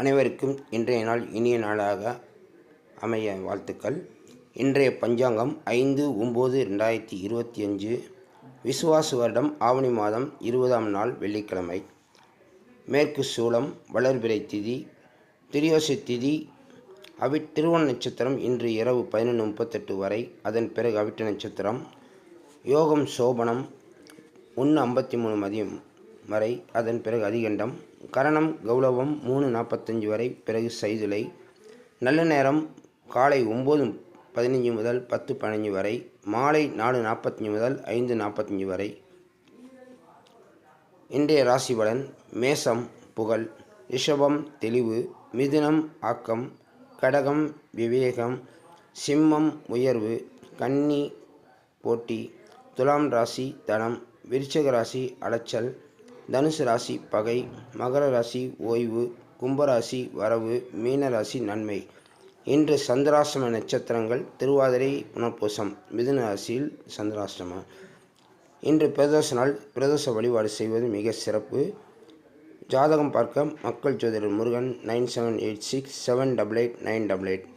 அனைவருக்கும் இன்றைய நாள் இனிய நாளாக அமைய வாழ்த்துக்கள். இன்றைய பஞ்சாங்கம் ஐந்து ஒம்பது ரெண்டாயிரத்தி இருபத்தி அஞ்சு. விசுவாசு வருடம் ஆவணி மாதம் இருபதாம் நாள் வெள்ளிக்கிழமை. மேற்கு சூளம் வளர்பிறை திதி திரியோசி திதி அவிட் திருவண நட்சத்திரம் இன்று இரவு பதினொன்று முப்பத்தெட்டு வரை அதன் பிறகு அவிட்ட நட்சத்திரம் யோகம் சோபனம் ஒன்று ஐம்பத்தி மூணு மதியம் வரை அதன் பிறகு அதிகண்டம் கரணம் கௌரவம் மூணு நாற்பத்தஞ்சு வரை பிறகு செய்துலை நல்ல நேரம் காலை ஒம்பது பதினஞ்சு முதல் பத்து பதினஞ்சு வரை மாலை நாலு நாற்பத்தஞ்சு முதல் ஐந்து நாற்பத்தஞ்சு வரை. இன்றைய ராசி பலன் மேசம் புகழ் ரிஷபம் தெளிவு மிதுனம் ஆக்கம் கடகம் விவேகம் சிம்மம் உயர்வு கன்னி போட்டி துலாம் ராசி தனம் விருச்சக ராசி அலைச்சல் தனுசு ராசி பகை மகர ராசி ஓய்வு கும்பராசி வரவு மீனராசி நன்மை. இன்று சந்திராசிரம நட்சத்திரங்கள் திருவாதிரை புனர்பூசம் மிதுன ராசியில் சந்திராசிரமம் இன்று பிரதோஷ நாள் பிரதோஷ வழிபாடு செய்வது மிக சிறப்பு. ஜாதகம் பார்க்க மக்கள் ஜோதிடர் Murugan nine seven eight six seven double eight nine double eight.